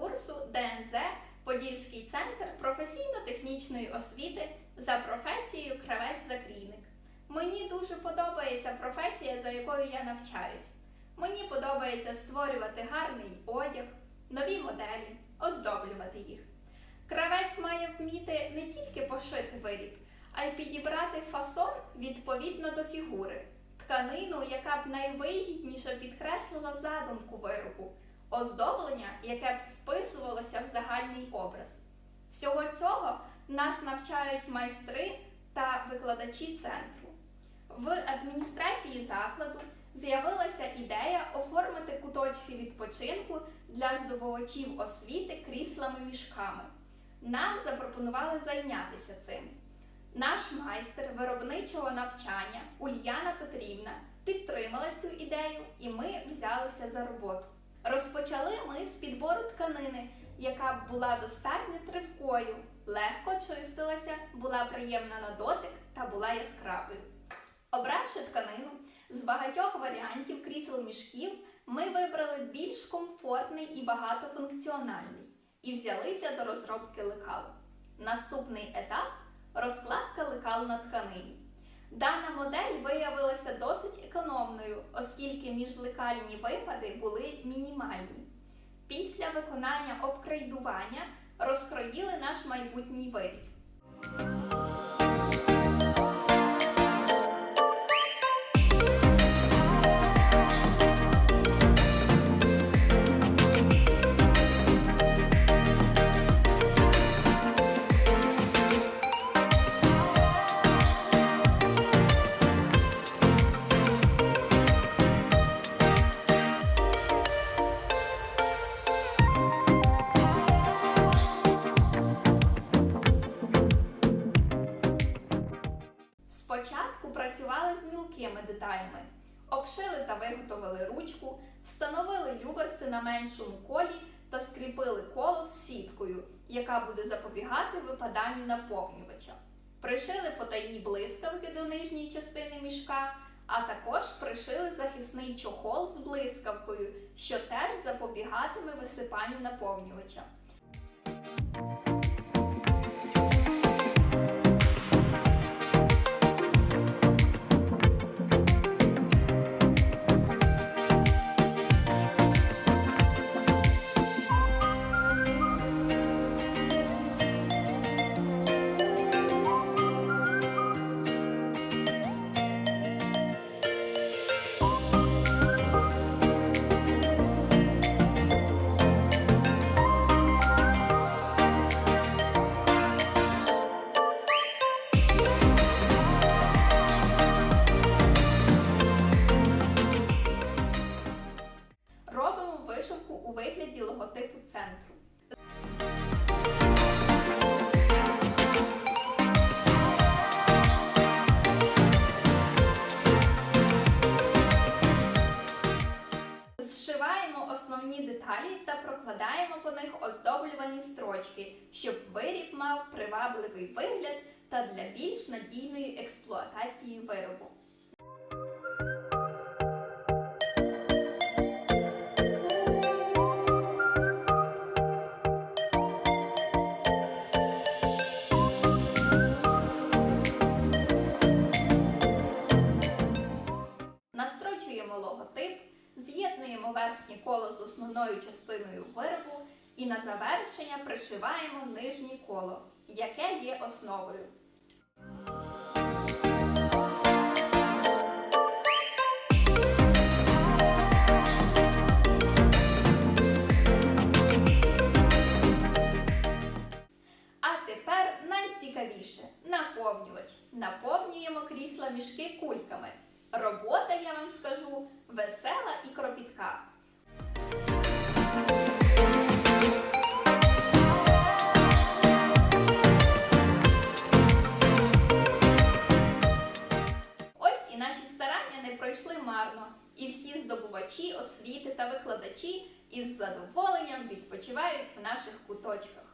4 курсу ДНЗ Подільський центр професійно-технічної освіти за професією кравець-закрійник. Мені дуже подобається професія, за якою я навчаюсь. Мені подобається створювати гарний одяг, нові моделі, оздоблювати їх. Кравець має вміти не тільки пошити виріб, а й підібрати фасон відповідно до фігури, тканину, яка б найвигідніше підкреслила задумку виробу, оздоблення, яке б вписувалося в загальний образ. Всього цього нас навчають майстри та викладачі центру. В адміністрації закладу з'явилася ідея оформити куточки відпочинку для здобувачів освіти кріслами-мішками. Нам запропонували зайнятися цим. Наш майстер виробничого навчання Ульяна Петрівна підтримала цю ідею, і ми взялися за роботу. Розпочали ми з підбору тканини, яка була достатньо тривкою, легко чистилася, була приємна на дотик та була яскравою. Обравши тканину з багатьох варіантів крісел мішків, ми вибрали більш комфортний і багатофункціональний і взялися до розробки лекал. Наступний етап розкладка лекал на тканині. Дана модель виявилася оскільки міжлекальні випади були мінімальні. Після виконання обкрайдування розкроїли наш майбутній виріб. Спочатку працювали з мілкими деталями, обшили та виготовили ручку, встановили люверси на меншому колі та скріпили коло з сіткою, яка буде запобігати випаданню наповнювача. Пришили потайні блискавки до нижньої частини мішка, а також пришили захисний чохол з блискавкою, що теж запобігатиме висипанню наповнювача. Логотипу центру. Зшиваємо основні деталі та прокладаємо по них оздоблювані строчки, щоб виріб мав привабливий вигляд та для більш надійної експлуатації виробу. Верхнє коло з основною частиною виробу і на завершення пришиваємо нижнє коло, яке є основою. Найцікавіше наповнювач. Наповнюємо крісла мішки кульками. Робота, я вам скажу, весела і кропітка. Ось і наші старання не пройшли марно, і всі здобувачі освіти та викладачі із задоволенням відпочивають в наших куточках.